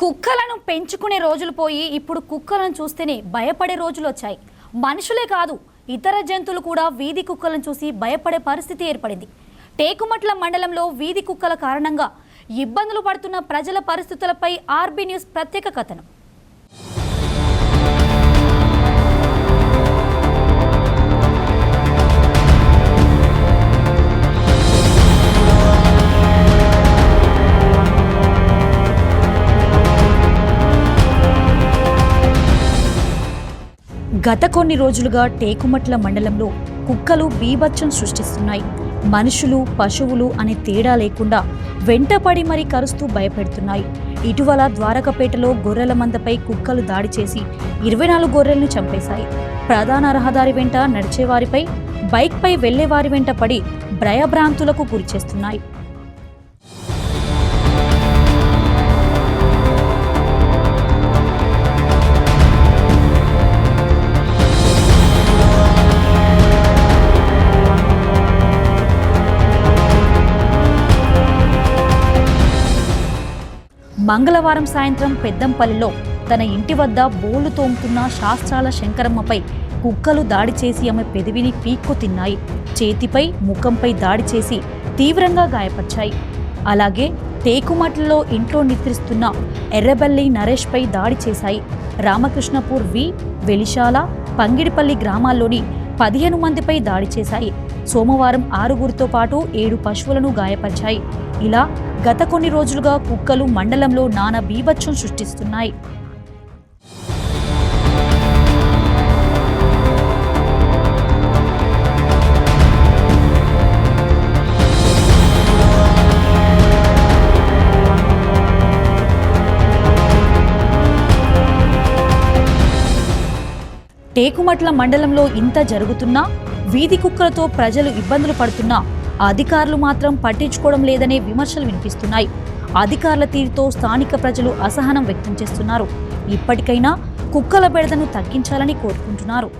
కుక్కలను పెంచుకునే రోజులు పోయి ఇప్పుడు కుక్కలను చూస్తేనే భయపడే రోజులు వచ్చాయి. మనుషులే కాదు ఇతర జంతువులు కూడా వీధి కుక్కలను చూసి భయపడే పరిస్థితి ఏర్పడింది. టేకుమట్ల మండలంలో వీధి కుక్కల కారణంగా ఇబ్బందులు పడుతున్న ప్రజల పరిస్థితులపై ఆర్బీ న్యూస్ ప్రత్యేక కథనం. గత కొన్ని రోజులుగా టేకుమట్ల మండలంలో కుక్కలు బీభత్సం సృష్టిస్తున్నాయి. మనుషులు పశువులు అనే తేడా లేకుండా వెంటపడి మరీ కరుస్తూ భయపెడుతున్నాయి. ఇటీవల ద్వారకపేటలో గొర్రెల మందపై కుక్కలు దాడి చేసి ఇరవై నాలుగు గొర్రెలను చంపేశాయి. ప్రధాన రహదారి వెంట నడిచేవారిపై బైక్పై వెళ్ళేవారి వెంట పడి భయభ్రాంతులకు గురిచేస్తున్నాయి. మంగళవారం సాయంత్రం పెద్దంపల్లిలో తన ఇంటి వద్ద బోలు తోముతున్న శాస్త్రాల శంకరమ్మపై కుక్కలు దాడి చేసి ఆమె పెదవిని పీక్కు తిన్నాయి. చేతిపై ముఖంపై దాడి చేసి తీవ్రంగా గాయపరిచాయి. అలాగే టేకుమట్లలో ఇంట్లో నిద్రిస్తున్న ఎర్రబల్లి నరేష్పై దాడి చేశాయి. రామకృష్ణపూర్ వి వెలిశాల పంగిడిపల్లి గ్రామాల్లోని పదిహేను మందిపై దాడి చేశాయి. సోమవారం ఆరుగురితో పాటు ఏడు పశువులను గాయపరిచాయి. ఇలా గత కొన్ని రోజులుగా కుక్కలు మండలంలో నానా బీభత్సం సృష్టిస్తున్నాయి. టేకుమట్ల మండలంలో ఇంత జరుగుతున్నా వీధి కుక్కలతో ప్రజలు ఇబ్బందులు పడుతున్నా అధికారులు మాత్రం పట్టించుకోవడం లేదనే విమర్శలు వినిపిస్తున్నాయి. అధికారుల తీరుతో స్థానిక ప్రజలు అసహనం వ్యక్తం చేస్తున్నారు. ఇప్పటికైనా కుక్కల బెడదను తగ్గించాలని కోరుకుంటున్నారు.